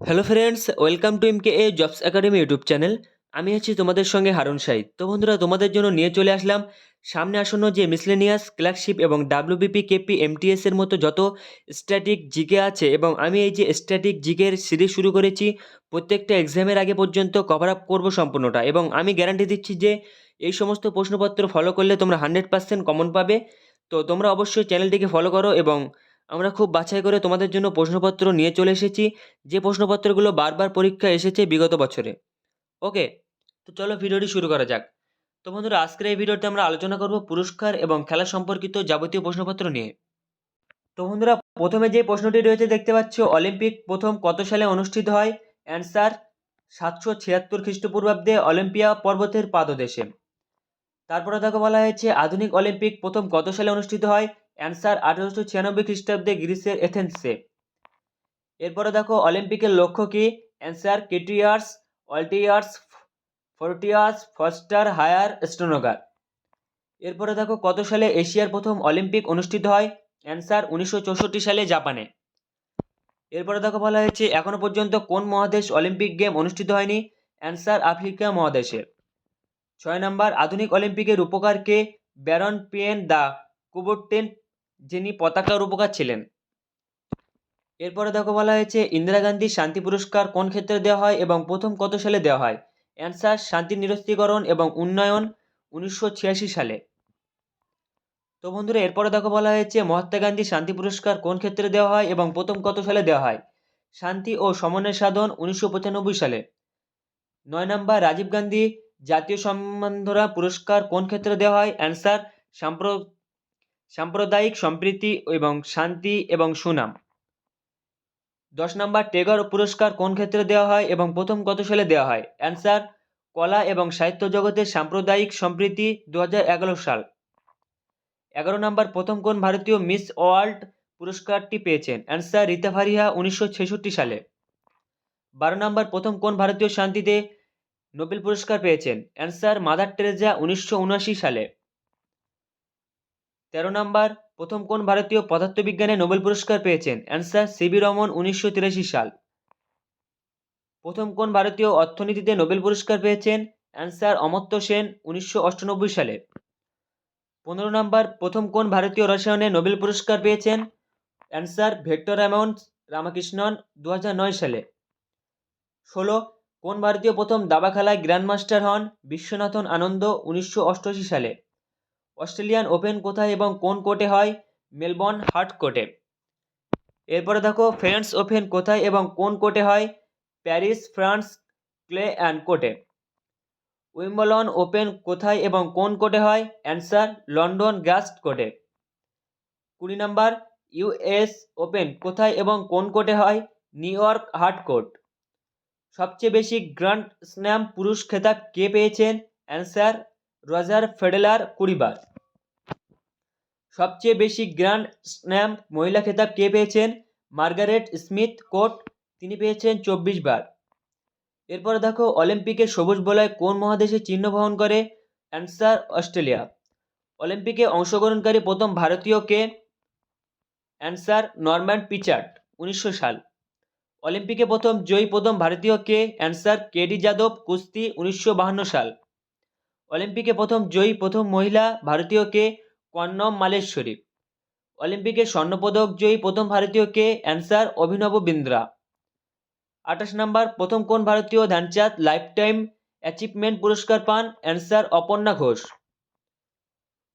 Hello friends welcome to MK A jobs academy YouTube channel আমি আছি তোমাদের সঙ্গে হারুন সাইদ তো বন্ধুরা, তোমাদের জন্য নিয়ে চলে আসলাম সামনে আসন্ন যে মিসলেনিয়াস ক্লার্কশিপ এবং ডাব্লিউবিপি কেপি এমটিএস এর মতো যত স্ট্যাটিক জিকে আছে এবং আমি এই যে স্ট্যাটিক জিকের সিরিজ শুরু করেছি, প্রত্যেকটা এক্সামের আগে পর্যন্ত কভার আপ করব সম্পূর্ণটা এবং আমি গ্যারান্টি দিচ্ছি যে এই সমস্ত প্রশ্নপত্র ফলো করলে তোমরা হান্ড্রেড পার্সেন্ট কমন পাবে। তো তোমরা অবশ্যই চ্যানেলটিকে ফলো করো এবং আমরা খুব বাছাই করে তোমাদের জন্য প্রশ্নপত্র নিয়ে চলে এসেছি। যে প্রশ্নপত্রগুলো বারবার পরীক্ষায় এসেছে বিগত বছরে। ওকে, তো চলো ভিডিওটি শুরু করা যাক। তো বন্ধুরা, আজকের এই ভিডিওতে আমরা আলোচনা করব পুরস্কার এবং খেলা সম্পর্কিত যাবতীয় প্রশ্নপত্র নিয়ে। তো বন্ধুরা, প্রথমে যে প্রশ্নটি রয়েছে দেখতে পাচ্ছ, অলিম্পিক প্রথম কত সালে অনুষ্ঠিত হয়? অ্যান্সার, সাতশো ছিয়াত্তর খ্রিস্টপূর্বাব্দে অলিম্পিয়া পর্বতের পাদদেশে। তারপরে দেখো বলা হয়েছে, আধুনিক অলিম্পিক প্রথম কত সালে অনুষ্ঠিত হয়? অ্যান্সার আঠেরোশো ছিয়ানব্বই খ্রিস্টাব্দে গ্রিসের এথেন্সে। এরপরে দেখো, অলিম্পিকের লক্ষ্য কি? অ্যান্সার কেটিয়ার্স অল্টিয়ার্স, ফোর্টিয়ার্স, ফস্টার, হায়ার, স্টোনোগার। এরপরে দেখো, কত সালে এশিয়ার প্রথম অলিম্পিক অনুষ্ঠিত হয়? অ্যান্সার, উনিশশো চৌষট্টি সালে জাপানে। এরপরে দেখো, বলা হয়েছে, এখনও পর্যন্ত কোন মহাদেশ অলিম্পিক গেম অনুষ্ঠিত হয়নি? অ্যান্সার, আফ্রিকা মহাদেশে। ছয় নম্বর, আধুনিক অলিম্পিকের উপকার কে? ব্যারন পিয়েন দ্য কুবোটেন যিনি পতাকা রূপকার ছিলেন। এরপরে দেখো বলা হয়েছে, ইন্দিরা গান্ধী শান্তি পুরস্কার কোন ক্ষেত্রে দেওয়া হয় এবং প্রথম কত সালে দেওয়া হয়? অ্যান্সার শান্তি নিরস্ত্রীকরণ এবং উন্নয়ন উনিশশো ছিয়াশি সালে। তো বন্ধুরা, এরপরে দেখো বলা হয়েছে, মহাত্মা গান্ধী শান্তি পুরস্কার কোন ক্ষেত্রে দেওয়া হয় এবং প্রথম কত সালে দেওয়া হয়? শান্তি ও সমন্বয় সাধন উনিশশো পঁচানব্বই সালে। নয় নম্বর, রাজীব গান্ধী জাতীয় সম্মানধরা পুরস্কার কোন ক্ষেত্রে দেওয়া হয়? অ্যান্সার সাম্প্র সাম্প্রদায়িক সম্প্রীতি এবং শান্তি এবং সুনাম। দশ নম্বর, টেগর পুরস্কার কোন ক্ষেত্রে দেওয়া হয় এবং প্রথম কত সালে দেওয়া হয়? অ্যান্সার, কলা এবং সাহিত্য জগতের সাম্প্রদায়িক সম্প্রীতি দু হাজার এগারো সাল। এগারো নম্বর, প্রথম কোন ভারতীয় মিস ওয়ার্ল্ড পুরস্কারটি পেয়েছেন? অ্যান্সার, রীতা ফারিহা উনিশশো ছেষট্টি সালে। বারো নম্বর, প্রথম কোন ভারতীয় শান্তিতে নোবেল পুরস্কার পেয়েছেন? অ্যান্সার, মাদার টেরেজা উনিশশো উনআশি সালে। তেরো নম্বর, প্রথম কোন ভারতীয় পদার্থবিজ্ঞানে নোবেল পুরস্কার পেয়েছেন? অ্যান্সার সিবি রমন, উনিশশো তিরাশি সাল। প্রথম কোন ভারতীয় অর্থনীতিতে নোবেল পুরস্কার পেয়েছেন? অ্যান্সার অমর্ত্য সেন, উনিশশো সালে। পনেরো নম্বর, প্রথম কোন ভারতীয় রসায়নে নোবেল পুরস্কার পেয়েছেন? অ্যান্সার ভেক্টর অ্যামাউন্ট রামাকৃষ্ণন দু সালে। ষোলো, কোন ভারতীয় প্রথম দাবা খেলায় গ্র্যান্ডমাস্টার হন? বিশ্বনাথন আনন্দ, উনিশশো অষ্টআশি সালে। অস্ট্রেলিয়ান ওপেন কোথায় এবং কোন কোর্টে হয়? মেলবর্ন হার্ট কোর্টে। এরপরে দেখো, ফ্রেন্ডস ওপেন কোথায় এবং কোন কোর্টে হয়? প্যারিস, ফ্রান্স, ক্লে অ্যান্ড কোর্টে। উইম্বলন ওপেন কোথায় এবং কোন কোর্টে হয়? অ্যান্সার, লন্ডন গ্যাস্ট কোর্টে। কুড়ি নাম্বার ইউএস ওপেন কোথায় এবং কোন কোর্টে হয়? New York hard court. সবচেয়ে বেশি গ্র্যান্ড স্ন্যাম পুরুষ খেতাব কে পেয়েছেন? অ্যান্সার, রজার ফেডেলার কুড়িবার সবচেয়ে বেশি গ্র্যান্ড স্ন্যাম মহিলা খেতাব কে পেয়েছেন? মার্গারেট স্মিথ কোট, তিনি পেয়েছেন চব্বিশ বার। এরপরে দেখো, অলিম্পিকে সবুজ বলয় কোন মহাদেশে চিহ্ন বহন করে? Answer, Australia. অলিম্পিকে অংশগ্রহণকারী প্রথম ভারতীয় কে? অ্যান্সার, নরম্যান পিচার্ট উনিশশো সাল। অলিম্পিকে প্রথম জয়ী প্রথম ভারতীয় কে? অ্যান্সার কেডি যাদব, কুস্তি, উনিশশো বাহান্ন সাল। অলিম্পিকে প্রথম জয়ী প্রথম মহিলা ভারতীয় কে? কন্নম মালেশ্বরী। অলিম্পিকে স্বর্ণপদক জয়ী প্রথম ভারতীয় কে? অ্যান্সার অভিনব বিন্দ্রা। আঠাশ নম্বর, প্রথম কোন ভারতীয় ধ্যানচাঁদ লাইফ টাইম অ্যাচিভমেন্ট পুরস্কার পান? অ্যান্সার অপর্ণা ঘোষ।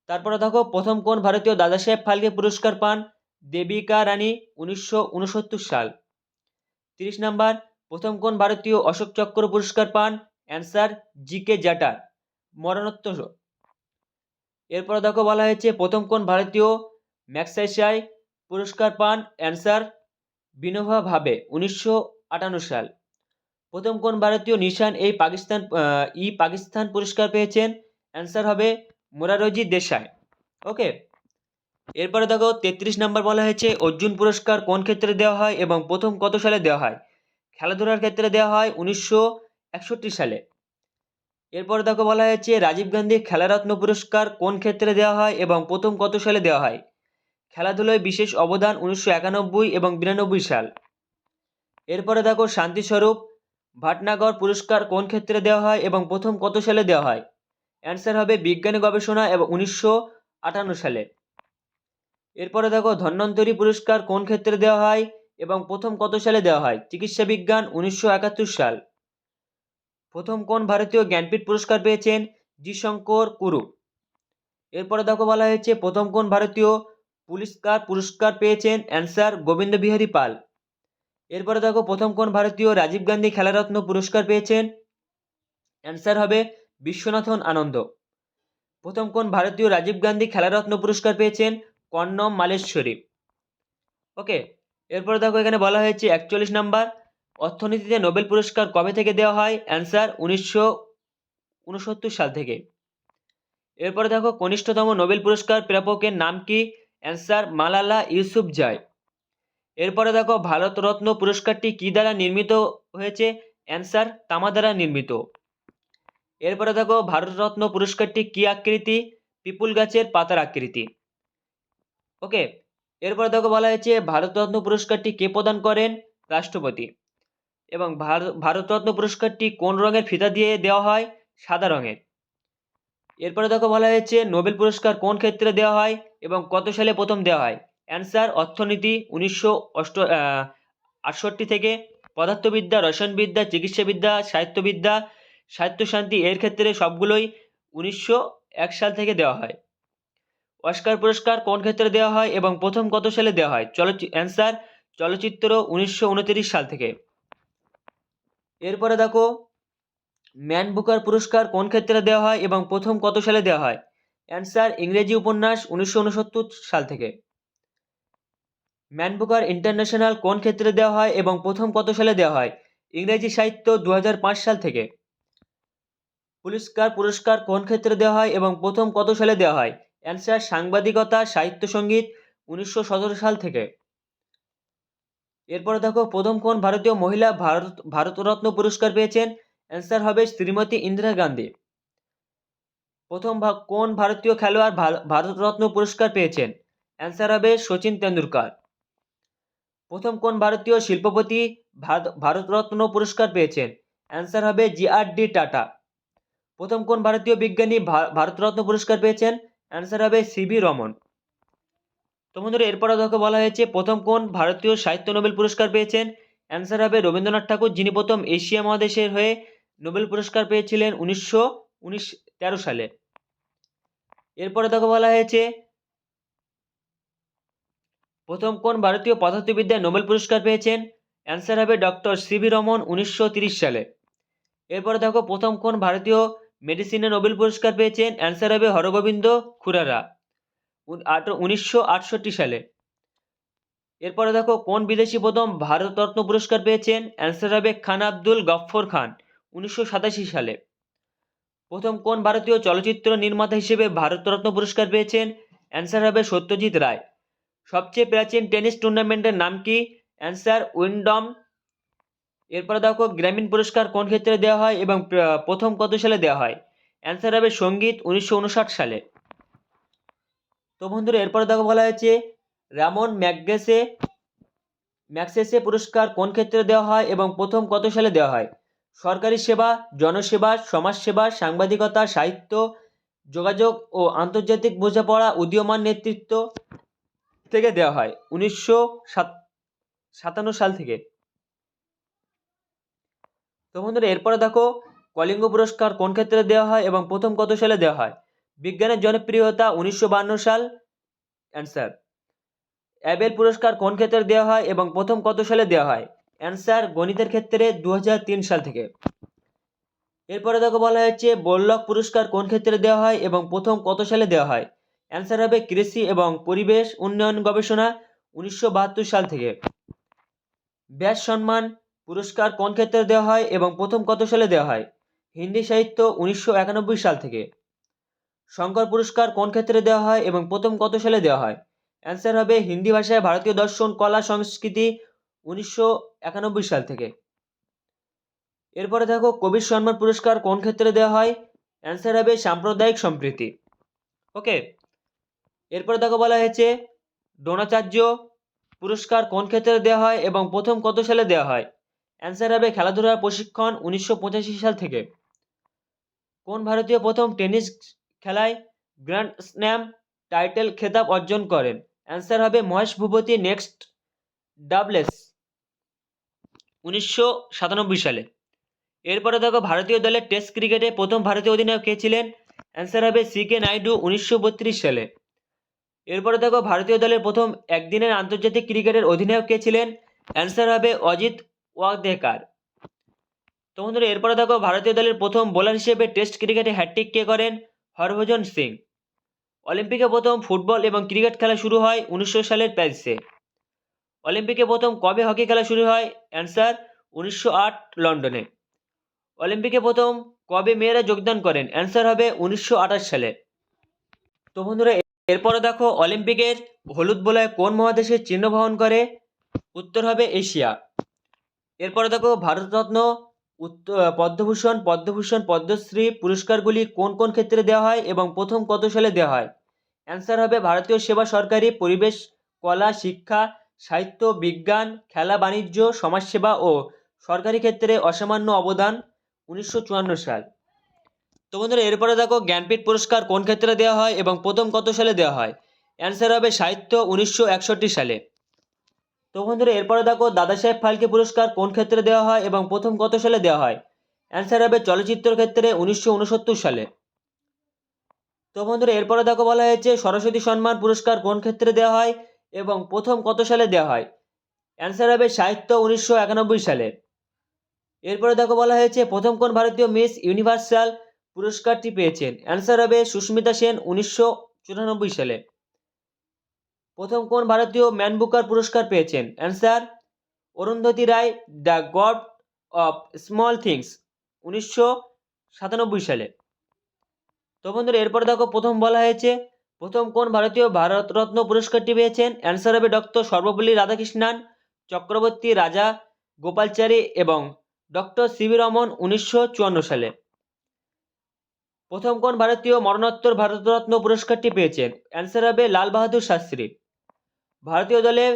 তারপরে দেখো, প্রথম কোন ভারতীয় দাদাসাহেব ফালকে পুরস্কার পান? দেবিকা রানী, উনিশশো উনসত্তর সাল। তিরিশ নম্বর, প্রথম কোন ভারতীয় অশোক চক্র পুরস্কার পান? Answer G K Jatar. মরণোত্তর এরপরে দেখো বলা হয়েছে, প্রথম কোন ভারতীয় ম্যাক্সাইসাই পুরস্কার পান? অ্যান্সার বিনোভা ভাবে, উনিশশো আটান্ন সাল। প্রথম কোন ভারতীয় নিশান এই পাকিস্তান ই পাকিস্তান পুরস্কার পেয়েছেন? অ্যান্সার হবে মোরারজি দেশাই। ওকে এরপরে দেখো, তেত্রিশ নম্বর বলা হয়েছে, অর্জুন পুরস্কার কোন ক্ষেত্রে দেওয়া হয় এবং প্রথম কত সালে দেওয়া হয়? খেলাধুলার ক্ষেত্রে দেওয়া হয় উনিশশো একষট্টি সালে। এরপর দেখো বলা হয়েছে, রাজীব গান্ধী খেলারত্ন পুরস্কার কোন ক্ষেত্রে দেওয়া হয় এবং প্রথম কত সালে দেওয়া হয়? খেলাধুলায় বিশেষ অবদান উনিশশো একানব্বই এবং বিরানব্বই সাল। এরপরে দেখো শান্তিস্বরূপ ভাটনাগর পুরস্কার কোন ক্ষেত্রে দেওয়া হয় এবং প্রথম কত সালে দেওয়া হয়? অ্যান্সার হবে বিজ্ঞানী গবেষণা এবং উনিশশো আটান্ন সালে। এরপরে দেখো, ধন্বন্তরী পুরস্কার কোন ক্ষেত্রে দেওয়া হয় এবং প্রথম কত সালে দেওয়া হয়? চিকিৎসা বিজ্ঞান উনিশশো একাত্তর সাল। প্রথম কোন ভারতীয় জ্ঞানপীঠ পুরস্কার পেয়েছেন? জিশঙ্কর কুরু। এরপরে দেখো বলা হয়েছে, প্রথম কোন ভারতীয় পুরস্কার পুরস্কার পেয়েছেন? অ্যান্সার গোবিন্দ বিহারী পাল। এরপরে দেখো, প্রথম কোন ভারতীয় রাজীব গান্ধী খেলারত্ন পুরস্কার পেয়েছেন? অ্যান্সার হবে বিশ্বনাথন আনন্দ। প্রথম কোন ভারতীয় রাজীব গান্ধী খেলারত্ন পুরস্কার পেয়েছেন? কর্ণম মালেশ্বরী। ওকে, এরপরে দেখো এখানে বলা হয়েছে, একচল্লিশ নাম্বার। অর্থনীতিতে নোবেল পুরস্কার কবে থেকে দেওয়া হয়? অ্যান্সার উনিশশো উনসত্তর সাল থেকে। এরপরে দেখো, কনিষ্ঠতম নোবেল পুরস্কার প্রাপকের নাম কি? Answer Malala Yousafzai. এরপরে দেখো, ভারতরত্ন পুরস্কারটি কী দ্বারা নির্মিত হয়েছে? অ্যান্সার তামা দ্বারা নির্মিত। এরপরে দেখো, ভারতরত্ন পুরস্কারটি কী আকৃতি? পিপুল গাছের পাতার আকৃতি। ওকে এরপরে দেখো, বলা হয়েছে, ভারতরত্ন পুরস্কারটি কে প্রদান করেন? রাষ্ট্রপতি। এবং ভারত ভারতরত্ন পুরস্কারটি কোন রঙের ফিতা দিয়ে দেওয়া হয়? সাদা রঙের। এরপরে দেখো বলা হয়েছে নোবেল পুরস্কার কোন ক্ষেত্রে দেওয়া হয় এবং কত সালে প্রথম দেওয়া হয়? অ্যান্সার অর্থনীতি উনিশশো অষ্ট আটষট্টি থেকে। পদার্থবিদ্যা, রসায়নবিদ্যা, চিকিৎসাবিদ্যা, সাহিত্যবিদ্যা সাহিত্য শান্তি এর ক্ষেত্রে সবগুলোই উনিশশো এক সাল থেকে দেওয়া হয়। অস্কার পুরস্কার কোন ক্ষেত্রে দেওয়া হয় এবং প্রথম কত সালে দেওয়া হয়? চলচ্চিত্র অ্যান্সার চলচ্চিত্র উনিশশো সাল থেকে। এরপরে দেখো ম্যান বুকার পুরস্কার কোন ক্ষেত্রে দেওয়া হয় এবং প্রথম কত সালে দেওয়া হয়? অ্যান্সার ইংরেজি উপন্যাস উনিশশো উনসত্তর সাল থেকে। ম্যান বুকার ইন্টারন্যাশনাল কোন ক্ষেত্রে দেওয়া হয় এবং প্রথম কত সালে দেওয়া হয়? ইংরেজি সাহিত্য দু হাজার পাঁচ সাল থেকে। পুরস্কার পুরস্কার কোন ক্ষেত্রে দেওয়া হয় এবং প্রথম কত সালে দেওয়া হয়? অ্যান্সার সাংবাদিকতা, সাহিত্য সংগীত উনিশশো সতেরো সাল থেকে। এরপরে দেখো, প্রথম কোন ভারতীয় মহিলা ভারত, ভারতরত্ন পুরস্কার পেয়েছেন? অ্যান্সার হবে শ্রীমতী ইন্দিরা গান্ধী। প্রথম কোন ভারতীয় খেলোয়াড় ভার- ভারতরত্ন পুরস্কার পেয়েছেন? অ্যান্সার হবে সচিন তেন্ডুলকর। প্রথম কোন ভারতীয় শিল্পপতি ভারত ভারতরত্ন পুরস্কার পেয়েছেন? অ্যান্সার হবে জি আর ডি টাটা। প্রথম কোন ভারতীয় বিজ্ঞানী ভারতরত্ন পুরস্কার পেয়েছেন? অ্যান্সার হবে সিভি রমন। তো বন্ধুরা, এরপরে দেখো বলা হয়েছে, প্রথম কোন ভারতীয় সাহিত্য নোবেল পুরস্কার পেয়েছেন? অ্যান্সার হবে রবীন্দ্রনাথ ঠাকুর, যিনি প্রথম এশিয়া মহাদেশের হয়ে নোবেল পুরস্কার পেয়েছিলেন উনিশশো উনিশ তেরো সালে। এরপরে দেখো বলা হয়েছে, প্রথম কোন ভারতীয় পদার্থবিদ্যায় নোবেল পুরস্কার পেয়েছেন? অ্যান্সার হবে ডক্টর সিভি রমন, উনিশশো সালে। এরপরে দেখো, প্রথম কোন ভারতীয় মেডিসিনে নোবেল পুরস্কার পেয়েছেন? অ্যান্সার হবে হরগোবিন্দ খুরারা। উনিশশো আটষট্টি সালে। এরপরে দেখো, কোন বিদেশি প্রথম ভারতরত্ন পুরস্কার পেয়েছেন? অ্যান্সার হবে খান আব্দুল গফ্ফর খান, উনিশশো সাতাশি সালে। প্রথম কোন ভারতীয় চলচ্চিত্র নির্মাতা হিসেবে ভারতরত্ন পুরস্কার পেয়েছেন? অ্যান্সার হবে সত্যজিৎ রায়। সবচেয়ে প্রাচীন টেনিস টুর্নামেন্টের নাম কি? অ্যান্সার উইন্ডম এরপরে দেখো গ্রামীণ পুরস্কার কোন ক্ষেত্রে দেওয়া হয় এবং প্রথম কত সালে দেওয়া হয়? অ্যান্সার হবে সংগীত, উনিশশো উনষাট সালে। তো বন্ধুরা, এরপরে দেখো বলা হয়েছে, রামন ম্যাকগেসে ম্যাক্সেসে পুরস্কার কোন ক্ষেত্রে দেওয়া হয় এবং প্রথম কত সালে দেওয়া হয়? সরকারি সেবা, জনসেবা, সমাজসেবা, সাংবাদিকতা, সাহিত্য, যোগাযোগ ও আন্তর্জাতিক বোঝাপড়া, উদীয়মান নেতৃত্ব থেকে দেওয়া হয় উনিশশো সাত- সাতান্ন সাল থেকে। তো বন্ধুরা, এরপরে দেখো, কলিঙ্গ পুরস্কার কোন ক্ষেত্রে দেওয়া হয় এবং প্রথম কত সালে দেওয়া হয়? বিজ্ঞানের জনপ্রিয়তা উনিশশো সাল? অ্যান্সার অ্যাবেল পুরস্কার কোন ক্ষেত্রে দেওয়া হয় এবং প্রথম কত সালে দেওয়া হয়? অ্যান্সার গণিতের ক্ষেত্রে দু হাজার তিন সাল থেকে। এরপরে দেখো বলা হয়েছে বল্লক পুরস্কার কোন ক্ষেত্রে দেওয়া হয় এবং প্রথম কত সালে দেওয়া হয়? অ্যান্সার হবে কৃষি এবং পরিবেশ উন্নয়ন গবেষণা উনিশশো বাহাত্তর সাল থেকে। ব্যাস সম্মান পুরস্কার কোন ক্ষেত্রে দেওয়া হয় এবং প্রথম কত সালে দেওয়া হয়? হিন্দি সাহিত্য উনিশশো একানব্বই সাল থেকে। শঙ্কর পুরস্কার কোন ক্ষেত্রে দেওয়া হয় এবং প্রথম কত সালে দেওয়া হয়? অ্যান্সার হবে হিন্দি ভাষায় ভারতীয় দর্শন, কলা, সংস্কৃতি উনিশশো একানব্বই সাল থেকে। এরপরে দেখো, কবির সম্মান পুরস্কার কোন ক্ষেত্রে দেওয়া হয়? অ্যান্সার হবে সাম্প্রদায়িক সম্প্রীতি। ওকে এরপরে দেখো বলা হয়েছে, দ্রোণাচার্য পুরস্কার কোন ক্ষেত্রে দেওয়া হয় এবং প্রথম কত সালে দেওয়া হয়? অ্যান্সার হবে খেলাধুলার প্রশিক্ষণ উনিশশো পঁচাশি সাল থেকে। কোন ভারতীয় প্রথম টেনিস খেলায় গ্র্যান্ড স্ন্যাম টাইটেল খেতাব অর্জন করেন। অ্যান্সার হবে মহেশ ভূপতি, নেক্সট ডাবলেস উনিশশো সাতানব্বই সালে। এরপরে দেখো ভারতীয় দলের টেস্ট ক্রিকেটে প্রথম ভারতীয় অধিনায়ক কে ছিলেন? অ্যান্সার হবে সি কে নাইডু উনিশশো বত্রিশ সালে। এরপরে দেখো ভারতীয় দলের প্রথম একদিনের আন্তর্জাতিক ক্রিকেটের অধিনায়ক কে ছিলেন? অ্যান্সার হবে অজিত ওয়াগদেকার তো বন্ধুরা, এরপরে দেখো ভারতীয় দলের প্রথম বোলার হিসেবে টেস্ট ক্রিকেটে হ্যাট্রিক কে করেন? হরভজন সিং। অলিম্পিকে প্রথম ফুটবল এবং ক্রিকেট খেলা শুরু হয় উনিশশো সালের প্যারিসে। অলিম্পিকে প্রথম কবে হকি খেলা শুরু হয়? অ্যান্সার, উনিশশো আট লন্ডনে। অলিম্পিকে প্রথম কবে মেয়েরা যোগদান করেন? অ্যান্সার হবে উনিশশো আঠাশ সালে। তো বন্ধুরা, এরপরে দেখো অলিম্পিকের হলুদ বলয় কোন মহাদেশের চিহ্ন বহন করে? উত্তর হবে এশিয়া। এরপরে দেখো ভারতরত্ন পদ্মভূষণ পদ্মভূষণ, পদ্মশ্রী পুরস্কারগুলি কোন কোন ক্ষেত্রে দেওয়া হয় এবং প্রথম কত সালে দেওয়া হয়? অ্যান্সার হবে ভারতীয় সেবা সরকারি পরিবেশ, কলা, শিক্ষা, সাহিত্য, বিজ্ঞান, খেলা, বাণিজ্য, সমাজসেবা ও সরকারি ক্ষেত্রে অসামান্য অবদান উনিশশো চুয়ান্ন সাল। তো বন্ধুরা, এরপরে দেখো জ্ঞানপীঠ পুরস্কার কোন ক্ষেত্রে দেওয়া হয় এবং প্রথম কত সালে দেওয়া হয়? অ্যান্সার হবে সাহিত্য উনিশশো একষট্টি সালে। তো বন্ধুরা, এরপরে দেখো দাদা সাহেব ফালকে পুরস্কার কোন ক্ষেত্রে দেওয়া হয় এবং প্রথম কত সালে দেওয়া হয়? অ্যান্সার হবে চলচ্চিত্র ক্ষেত্রে উনিশশো উনসত্তর সালে। তো বন্ধুরা, এরপরে দেখো বলা হয়েছে সরস্বতী সম্মান পুরস্কার কোন ক্ষেত্রে দেওয়া হয় এবং প্রথম কত সালে দেওয়া হয়? অ্যান্সার হবে সাহিত্য উনিশশো একানব্বই সালে। এরপরে দেখো বলা হয়েছে প্রথম কোন ভারতীয় মিস ইউনিভার্সাল পুরস্কারটি পেয়েছেন? অ্যান্সার হবে সুস্মিতা সেন উনিশশো চুরানব্বই সালে। প্রথম কোন ভারতীয় ম্যান বুকার পুরস্কার পেয়েছেন? Answer Arundhati Roy the God of small things উনিশশো সাতানব্বই সালে। তো বন্ধুরা, এরপরে দেখো, প্রথম বলা হয়েছে, প্রথম কোন ভারতীয় ভারতরত্ন পুরস্কারটি পেয়েছেন? অ্যান্সার হবে ডক্টর সর্বপল্লী রাধাকৃষ্ণান চক্রবর্তী রাজা গোপালচারী এবং ডক্টর সিবি রমন উনিশশো চুয়ান্ন সালে। প্রথম কোন ভারতীয় মরণোত্তর ভারতরত্ন পুরস্কারটি পেয়েছেন? অ্যান্সার হবে লাল বাহাদুর শাস্ত্রী। ভারতীয় দলের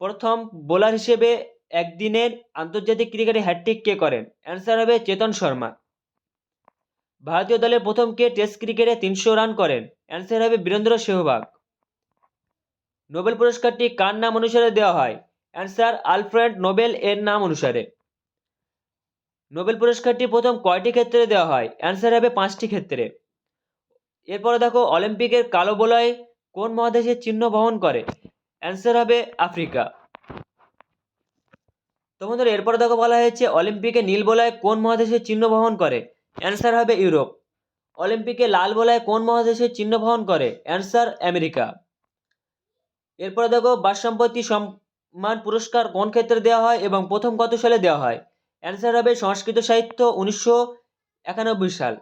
প্রথম বোলার হিসেবে একদিনের আন্তর্জাতিক ক্রিকেটে হ্যাটট্রিক কে করেন? অ্যান্সার হবে চেতন শর্মা। ভারতীয় দলের প্রথম কে টেস্ট ক্রিকেটে তিনশো রান করেন। অ্যান্সার হবে বীরেন্দ্র সেহবাগ। নোবেল পুরস্কারটি কার নাম অনুসারে দেওয়া হয়? অ্যান্সার আলফ্রেড নোবেল এর নাম অনুসারে। নোবেল পুরস্কারটি প্রথম কয়টি ক্ষেত্রে দেওয়া হয়? অ্যান্সার হবে পাঁচটি ক্ষেত্রে। এরপরে দেখো অলিম্পিকের কালো বলয় কোন মহাদেশের চিহ্ন বহন করে? অ্যান্সার হবে আফ্রিকা। তো বন্ধুরা, এরপরে দেখো বলা হয়েছে, অলিম্পিকে নীল বলয় কোন মহাদেশের চিহ্ন বহন করে? অ্যান্সার হবে ইউরোপ। অলিম্পিকে লাল বলয় কোন মহাদেশের চিহ্ন বহন করে? Answer America. এরপরে দেখো বাস সম্পত্তি সম্মান পুরস্কার কোন ক্ষেত্রে দেওয়া হয় এবং প্রথম কত সালে দেওয়া হয়? অ্যান্সার হবে সংস্কৃত সাহিত্য উনিশশো একানব্বই সাল।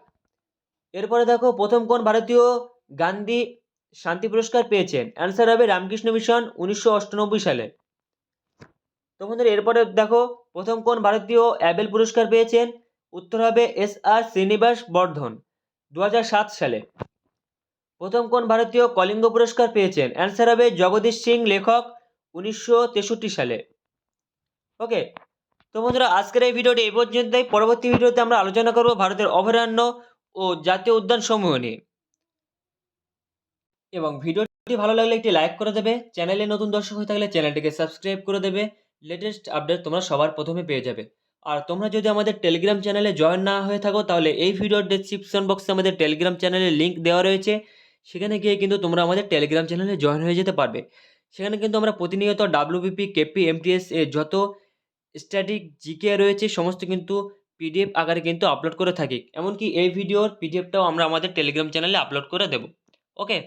এরপরে দেখো, প্রথম কোন ভারতীয় গান্ধী শান্তি পুরস্কার পেয়েছেন। অ্যান্সার হবে রামকৃষ্ণ মিশন উনিশশো সালে। তো বন্ধুরা এরপরে দেখো, প্রথম কোন ভারতীয় অ্যাবেল পুরস্কার পেয়েছেন? উত্তর হবে এস আর শ্রীনিবাস বর্ধন দু হাজার সাত সালে। প্রথম কোন ভারতীয় কলিঙ্গ পুরস্কার পেয়েছেন? অ্যান্সার হবে জগদীশ সিং, লেখক, উনিশশো তেষট্টি সালে। ওকে তো বন্ধুরা, আজকের এই ভিডিওটি এই পর্যন্তই। পরবর্তী ভিডিওতে আমরা আলোচনা করব ভারতের অভয়ারণ্য ও জাতীয় উদ্যান সমূহ নিয়ে। এবং ভিডিওটি ভালো লাগলে একটি লাইক করে দেবে। চ্যানেলে নতুন দর্শক হয়ে থাকলে চ্যানেলটিকে সাবস্ক্রাইব করে দেবে। লেটেস্ট আপডেট তোমরা সবার প্রথমে পেয়ে যাবে। আর তোমরা যদি আমাদের টেলিগ্রাম চ্যানেলে জয়েন না হয়ে থাকো, তাহলে এই ভিডিওর ডেসক্রিপশন বক্সে আমাদের টেলিগ্রাম চ্যানেলের লিঙ্ক দেওয়া রয়েছে। সেখানে গিয়ে কিন্তু তোমরা আমাদের টেলিগ্রাম চ্যানেলে জয়েন হয়ে যেতে পারবে। সেখানে কিন্তু আমরা প্রতিনিয়ত ডাব্লিউবিপি কেপি এমটিএস এ যত স্ট্যাটিক জিকে রয়েছে, সমস্ত কিন্তু পিডিএফ আকারে কিন্তু আপলোড করে থাকি। এমনকি এই ভিডিওর পিডিএফটাও আমরা আমাদের টেলিগ্রাম চ্যানেলে আপলোড করে দেবো। ওকে